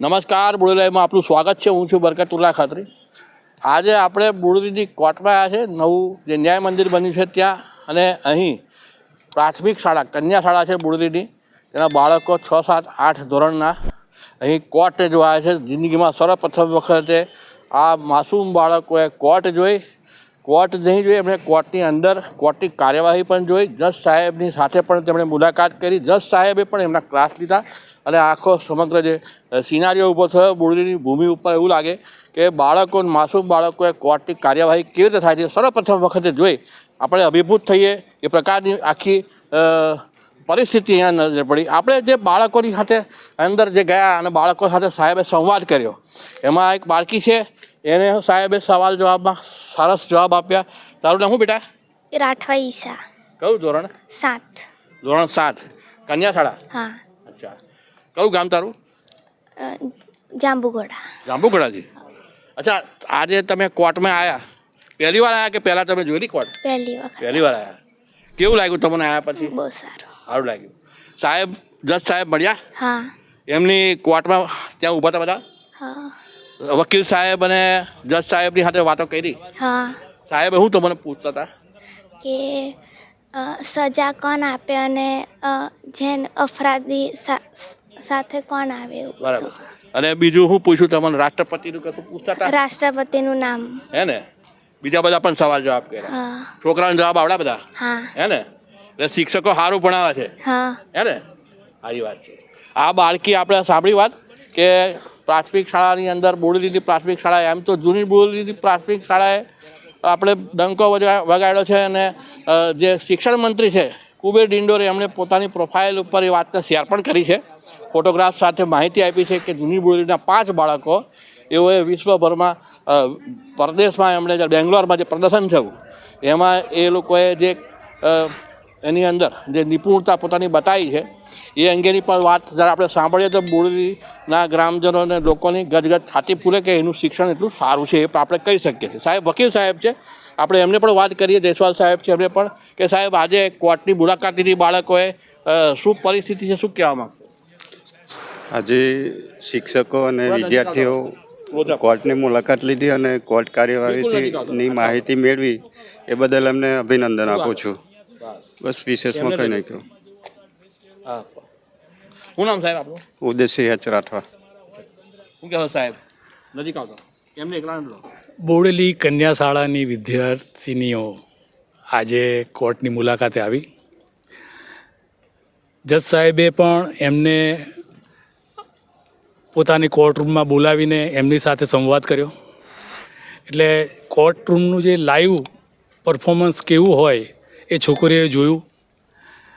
નમસ્કાર બોડેલાઈમાં આપનું સ્વાગત છે. હું છું બરકતુલ્લા ખાતરી. આજે આપણે બોડેલીની કોર્ટમાં આવ્યા છે. નવું જે ન્યાય મંદિર બન્યું છે ત્યાં અને અહીં પ્રાથમિક શાળા, કન્યા શાળા છે બોડેલીની. તેના બાળકો છ, સાત, આઠ ધોરણના અહીં કોર્ટ જોવા આવ્યા છે. જિંદગીમાં સર્વપ્રથમ વખતે આ માસૂમ બાળકોએ કોર્ટ જોઈ. કોર્ટ નહીં જોઈ એમણે કોર્ટની અંદર કોર્ટની કાર્યવાહી પણ જોઈ. જજ સાહેબની સાથે પણ તેમણે મુલાકાત કરી. જજ સાહેબે પણ એમના ક્લાસ લીધા અને આખો સમગ્ર જે સિનારીઓ ઊભો થયો બોરડીની ભૂમિ ઉપર એવું લાગે કે બાળકો, માસૂમ બાળકોએ કોર્ટની કાર્યવાહી કેવી રીતે થાય છે, સર્વપ્રથમ વખતે જોઈ આપણે અભિભૂત થઈએ એ પ્રકારની આખી પરિસ્થિતિ અહીંયા નજર પડી. આપણે જે બાળકોની સાથે અંદર જે ગયા અને બાળકો સાથે સાહેબે સંવાદ કર્યો, એમાં એક બાળકી છે એને સાહેબે સવાલ જવાબમાં સરસ જવાબ આપ્યા. તારું નામ શું બેટા? રાઠવા ઈશા. કયું ધોરણ? સાત. ધોરણ સાત. કન્યા શાળા હા. અચ્છા. કયું ગામ તારું? જાંબુગોડા જાંબુગડાથી અચ્છા આજે તમે કોર્ટમાં આવ્યા પહેલી વાર આવ્યા કે પહેલાં તમે જોયેલી કોર્ટ? પહેલી વાર પહેલી વાર આવ્યા કેવું લાગ્યું તમને આવ્યા પછી? બહુ સારું. સારું લાગ્યું. સાહેબ જજ સાહેબ મળ્યા? હા. એમની કોર્ટમાં ત્યાં ઊભા હતા બધા? હા. વકીલ સાહેબ અને જજ સાહેબની સાથે વાતો કરી. હા. સાહેબ હું તમને પૂછતા હતા? કે સજા કોણ આપે અને જેન અફરાદી સાથે કોણ આવે એવું બરાબર. અને બીજું હું પૂછું તમને રાષ્ટ્રપતિનું કશું પૂછતા હતા? રાષ્ટ્રપતિનું નામ. હે ને? બીજા બધા પણ સવાલ જવાબ કર્યા. હા. જવાબ આવડા બધા? હે. ને? એટલે શિક્ષકો સારું ભણાવે છે. હા. હે ને? સારી વાત છે. આ બાળકી આપણે સાંભળી વાત કે પ્રાથમિક શાળાની અંદર બોડેલીની પ્રાથમિક શાળા એમ તો જૂની બોડેલીની પ્રાથમિક શાળાએ આપણે ડંકો વગા- વગાડ્યો છે અને જે શિક્ષણ મંત્રી છે, કુબેર ડિંડોરે એમણે પોતાની પ્રોફાઇલ ઉપર એ વાતને શેર પણ કરી છે. ફોટોગ્રાફ સાથે માહિતી આપી છે કે જૂની બોડેલીના પાંચ બાળકો, એઓએ વિશ્વભરમાં પરદેશમાં એમણે જે બેંગ્લોરમાં જે પ્રદર્શન થયું, એમાં એ લોકોએ જે એની અંદર જે નિપુણતા પોતાની બતાવી છે એ અંગેની પણ વાત જરા આપણે સાંભળીએ તો બોરડીના ગ્રામજનોને લોકોની ગદગદ છાતી પૂરે કે એનું શિક્ષણ એટલું સારું છે એ પણ આપણે કહી શકીએ છીએ. સાહેબ વકીલ સાહેબ છે. આપણે એમને પણ વાત કરીએ જયસ્વાલ સાહેબ છે એમને પણ કે સાહેબ આજે કોર્ટની મુલાકાત લીધી બાળકોએ શું પરિસ્થિતિ છે શું કહેવા માંગશો આજે શિક્ષકો અને વિદ્યાર્થીઓ કોર્ટની મુલાકાત લીધી અને કોર્ટ કાર્યવાહીની માહિતી મેળવી એ બદલ એમને અભિનંદન આપું છું. બસ વિશેષમાં કંઈ નહીં કહ્યું હા. શું નામ સાહેબ આપણું ઉદયસિંહ એચ રાઠવા. શું કહેશો સાહેબ? નજીક આવતો એમને એકલા બોડેલી કન્યા શાળાની વિદ્યાર્થિનીઓ આજે કોર્ટની મુલાકાતે આવી. જજ સાહેબે પણ એમને પોતાની કોર્ટરૂમમાં બોલાવીને એમની સાથે સંવાદ કર્યો. એટલે કોર્ટરૂમનું જે લાઈવ પરફોર્મન્સ કેવું હોય એ છોકરીઓએ જોયું.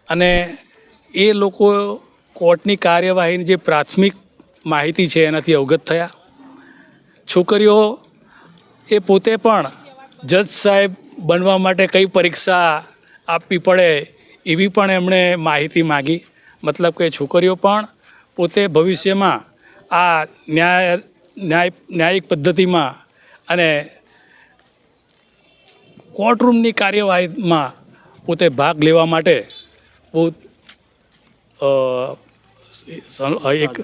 અને એ લોકો કોર્ટની કાર્યવાહીની જે પ્રાથમિક માહિતી છે એનાથી અવગત થયા. છોકરીઓ એ પોતે પણ જજ સાહેબ બનવા માટે કઈ પરીક્ષા આપવી પડે એવી પણ એમણે માહિતી માગી. મતલબ કે છોકરીઓ પણ પોતે ભવિષ્યમાં આ ન્યાય ન્યાય, ન્યાયિક પદ્ધતિમાં અને કોર્ટરૂમની કાર્યવાહીમાં પોતે ભાગ લેવા માટે સ- એક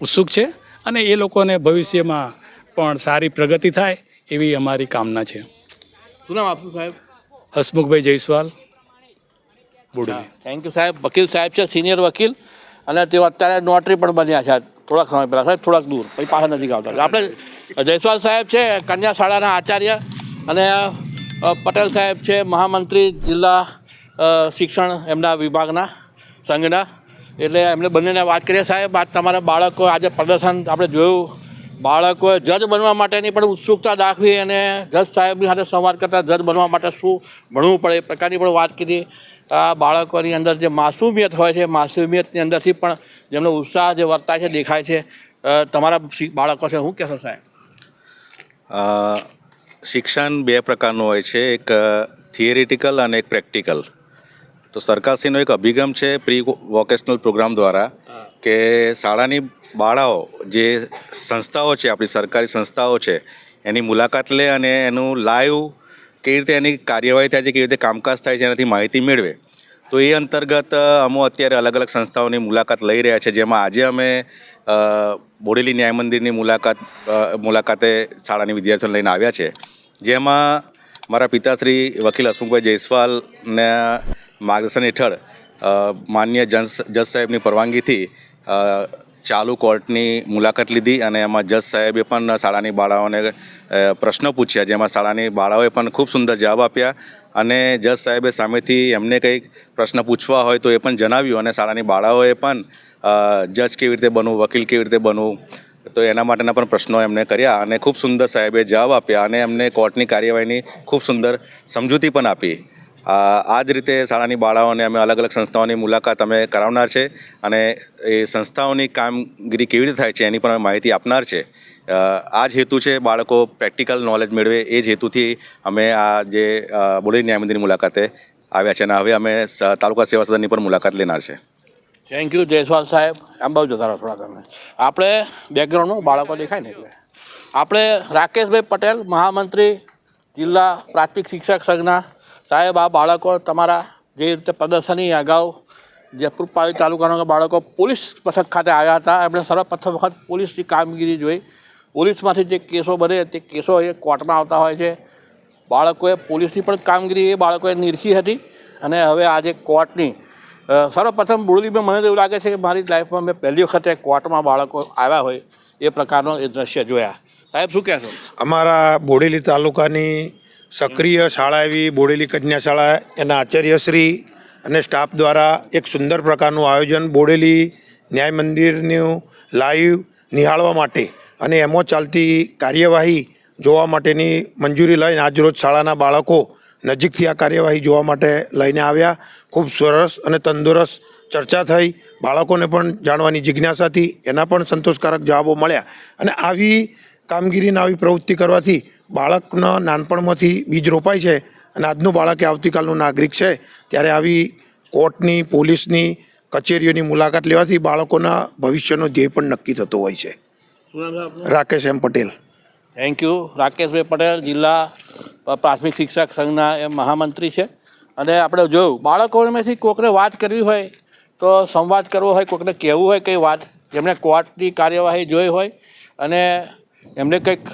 ઉત્સુક છે અને એ લોકોને ભવિષ્યમાં પણ સારી પ્રગતિ થાય એવી અમારી કામના છે. શું નામ આપશું સાહેબ? હસમુખભાઈ જયસ્વાલ. બુડા થેન્ક યુ સાહેબ. વકીલ સાહેબ છે સિનિયર વકીલ. અને તેઓ અત્યારે નોટરી પણ બન્યા છે. થોડાક સમય પહેલાં સાહેબ થોડાક દૂર. પછી પાછા નથી આવતા આપણે જયસ્વાલ સાહેબ છે કન્યા શાળાના આચાર્ય. અને પટેલ સાહેબ છે મહામંત્રી જિલ્લા શિક્ષણ એમના વિભાગના. સંઘના. એટલે એમને બંનેને વાત કરીએ. સાહેબ આજ તમારા બાળકો આજે પ્રદર્શન આપણે જોયું. બાળકોએ જજ બનવા માટેની પણ ઉત્સુકતા દાખવી અને જજ સાહેબની સાથે સંવાદ કરતા જજ બનવા માટે શું ભણવું પડે એ પ્રકારની પણ વાત કરી આ બાળકોની અંદર જે માસુમિયત હોય છે, માસુમિયતની અંદરથી પણ જેમનો ઉત્સાહ જે વર્તાય છે, દેખાય છે. તમારા બાળકો છે, શું કહેશો સાહેબ? શિક્ષણ બે પ્રકારનું હોય છે. એક થિયરિટિકલ અને એક પ્રેક્ટિકલ. તો સરકારશ્રીનો એક અભિગમ છે પ્રી વોકેશનલ પ્રોગ્રામ દ્વારા કે શાળાની બાળાઓ જે સંસ્થાઓ છે, આપણી સરકારી સંસ્થાઓ છે, એની મુલાકાત લે અને એનું લાઈવ કેવી રીતે એની કાર્યવાહી થાય છે, કેવી રીતે કામકાજ થાય છે, એનાથી માહિતી મેળવે. તો એ અંતર્ગત અમો અત્યારે અલગ અલગ સંસ્થાઓની મુલાકાત લઈ રહ્યા છે. જેમાં આજે અમે બોડેલી ન્યાય મંદિરની મુલાકાત મુલાકાતે શાળાની વિદ્યાર્થીઓને લઈને આવ્યા છે. જેમાં મારા પિતાશ્રી વકીલ હસમુખભાઈ જયસ્વાલના માર્ગદર્શન હેઠળ માન્ય જજ સાહેબની પરવાનગીથી ચાલુ કોર્ટની મુલાકાત લીધી અને એમાં જજ સાહેબે પણ શાળાની બાળાઓને પ્રશ્નો પૂછ્યા, જેમાં શાળાની બાળાઓએ પણ ખૂબ સુંદર જવાબ આપ્યા અને જજ સાહેબે સામેથી એમને કંઈક પ્રશ્ન પૂછવા હોય તો એ પણ જણાવ્યું અને શાળાની બાળાઓએ પણ જજ કેવી રીતે બનવું, વકીલ કેવી રીતે બનવું, તો એના માટેના પણ પ્રશ્નો એમને કર્યા અને ખૂબ સુંદર સાહેબે જવાબ આપ્યા અને એમને કોર્ટની કાર્યવાહીની ખૂબ સુંદર સમજૂતી પણ આપી. આ જ રીતે શાળાની બાળાઓને અમે અલગ અલગ સંસ્થાઓની મુલાકાત અમે કરાવનાર છે અને એ સંસ્થાઓની કામગીરી કેવી રીતે થાય છે એની પણ માહિતી આપનાર છે. આ જ હેતુ છે બાળકો પ્રેક્ટિકલ નોલેજ મેળવે એ જ હેતુથી અમે આ જે બોડેલી ન્યાય મુલાકાતે આવ્યા છે અને હવે અમે તાલુકા સેવા સદનની પણ મુલાકાત લેનાર છે. થેન્ક યુ જયસ્વાલ સાહેબ. આમ બહુ જતા રહો થોડા તમે. આપણે બેકગ્રાઉન્ડમાં બાળકો દેખાય ને એટલે. આપણે રાકેશભાઈ પટેલ, મહામંત્રી, જિલ્લા પ્રાથમિક શિક્ષક સંઘના સાહેબ, આ બાળકો તમારા જે રીતે પ્રદર્શની અગાઉ જયપુર પાવી તાલુકાના બાળકો પોલીસ મથક ખાતે આવ્યા હતા, એમણે સર્વપ્રથમ વખત પોલીસની કામગીરી જોઈ. પોલીસમાંથી જે કેસો બને તે કેસો એ કોર્ટમાં આવતા હોય છે. બાળકોએ પોલીસની પણ કામગીરી, એ બાળકોએ નિરખી હતી અને હવે આજે કોર્ટની સર્વપ્રથમ બુરલીમાં મને એવું લાગે છે કે મારી લાઈફમાં મેં પહેલી વખતે કોર્ટમાં બાળકો આવ્યા હોય એ પ્રકારનો એ દ્રશ્ય જોયા. સાહેબ, શું કહેશો? અમારા બોડેલી તાલુકાની સક્રિય શાળા એવી બોડેલી કન્યા શાળા એના આચાર્યશ્રી અને સ્ટાફ દ્વારા એક સુંદર પ્રકારનું આયોજન બોડેલી ન્યાય મંદિરનું લાઈવ નિહાળવા માટે અને એમાં ચાલતી કાર્યવાહી જોવા માટેની મંજૂરી લઈને આજરોજ શાળાના બાળકો નજીકથી આ કાર્યવાહી જોવા માટે લઈને આવ્યા. ખૂબ સરસ અને તંદુરસ્ત ચર્ચા થઈ. બાળકોને પણ જાણવાની જિજ્ઞાસાથી એના પણ સંતોષકારક જવાબો મળ્યા. અને આવી કામગીરીના આવી પ્રવૃત્તિ કરવાથી બાળકના નાનપણમાંથી બીજ રોપાય છે અને આજનું બાળક એ આવતીકાલનું નાગરિક છે ત્યારે આવી કોર્ટની પોલીસની કચેરીઓની મુલાકાત લેવાથી બાળકોના ભવિષ્યનો ધ્યેય પણ નક્કી થતો હોય છે. Rakesh M Patel. Thank you રાકેશભાઈ પટેલ જિલ્લા પ્રાથમિક શિક્ષક સંઘના એ મહામંત્રી છે. અને આપણે જોયું બાળકોમાંથી કોકને વાત કરવી હોય તો સંવાદ કરવો હોય કોકને કહેવું હોય કંઈ વાત જેમણે કોર્ટની કાર્યવાહી જોઈ હોય અને એમને કંઈક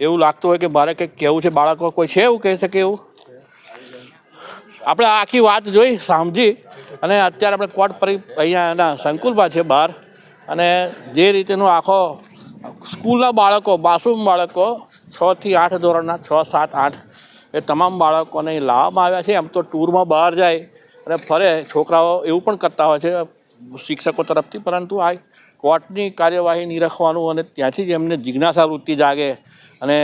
એવું લાગતું હોય કે મારે કંઈક કહેવું છે, બાળકો કોઈ છે એવું કહી શકે એવું? આપણે આખી વાત જોઈ સમજી અને અત્યારે આપણે કોર્ટ પરી અહીંયા એના સંકુલમાં છે બહાર, અને જે રીતેનો આખો સ્કૂલના બાળકો માસૂમ બાળકો છથી આઠ ધોરણના, છ, સાત, આઠ, એ તમામ બાળકોને લાવવામાં આવ્યા છે. એમ તો ટૂરમાં બહાર જાય અને ફરે, છોકરાઓ એવું પણ કરતા હોય છે, શિક્ષકો તરફથી, પરંતુ આ કોર્ટની કાર્યવાહી નિરખવાનું અને ત્યાંથી જ એમને જિજ્ઞાસા વૃત્તિ જાગે અને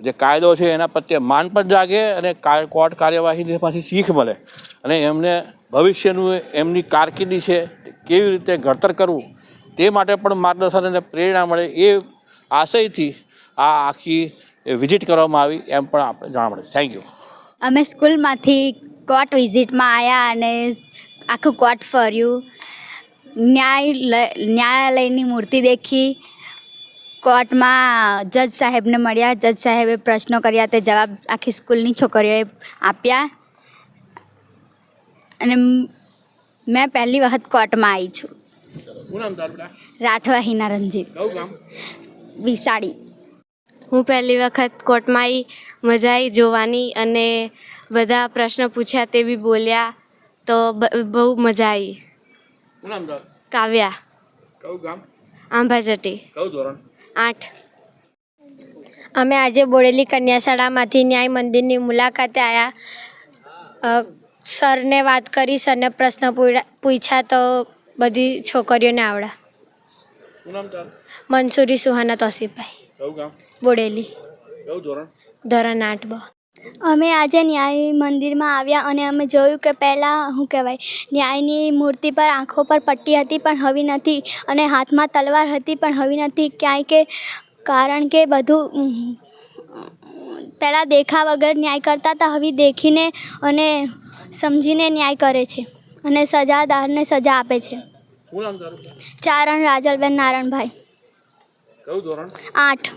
જે કાયદો છે એના પ્રત્યે માન પણ જાગે અને કોર્ટ કાર્યવાહીમાંથી શીખ મળે. અને એમને ભવિષ્યનું એમની કારકિર્દી છે કેવી રીતે ઘડતર કરવું તે માટે પણ માર્ગદર્શન અને પ્રેરણા મળે એ આશયથી આ આખી વિઝિટ કરવામાં આવી એમ પણ આપણે જાણવા મળે. થેન્ક યુ અમે સ્કૂલમાંથી કોર્ટ વિઝિટમાં આવ્યા અને આખું કોર્ટ ફર્યું. ન્યાય ન્યાયાલયની મૂર્તિ દેખી કોર્ટમાં જજ સાહેબને મળ્યા જજ સાહેબે પ્રશ્નો કર્યા તે જવાબ આખી સ્કૂલની છોકરીઓએ આપ્યા. અને મેં પહેલી વખત કોર્ટમાં આવી છું? રાઠવા હિના રંજીત. વિસાડી. હું પહેલી વખત કોર્ટમાં આવી મજા આવી જોવાની અને બધા પ્રશ્ન પૂછ્યા તે બી બોલ્યા તો બહુ મજા આવી શું નામ તારું? કાવ્યા. કયું ગામ? આંબાચટી કયું ધોરણ? આઠ. અમે આજે બોડેલી કન્યાશાળામાંથી ન્યાય મંદિરની મુલાકાતે આવ્યા સરને વાત કરી સરને પ્રશ્ન પૂરા- પૂછ્યા તો બધી છોકરીઓને આવડા. મનસુરી સુહાના તોસીફભાઈ. બોડેલી. ધોરણ આઠ બ. અમે આજે ન્યાય મંદિરમાં આવ્યા અને અમે જોયું કે પહેલાં શું કહેવાય ન્યાયની મૂર્તિ પર આંખો પર પટ્ટી હતી પણ હવે નથી અને હાથમાં તલવાર હતી પણ હવે નથી. ક્યાંય કે કારણ કે બધું પહેલાં દેખા વગર ન્યાય કરતા હતા હવે દેખીને અને સમજીને ન્યાય કરે છે અને સજાદારને સજા આપે છે. ચારણ રાજલબેન નારણભાઈ. આઠ.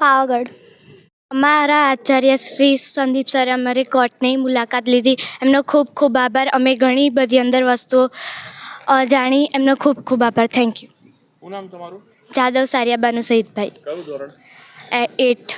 પાવાગઢ. અમારા આચાર્ય શ્રી સંદીપ સરે અમારી કોર્ટની મુલાકાત લીધી. એમનો ખૂબ ખૂબ આભાર. અમે ઘણી બધી અંદર વસ્તુઓ જાણી. એમનો ખૂબ ખૂબ આભાર. થેન્ક યુ શું નામ તમારું? જાદવ સારિયાબાનુ સહિતભાઈ. કયું ધોરણ? એટ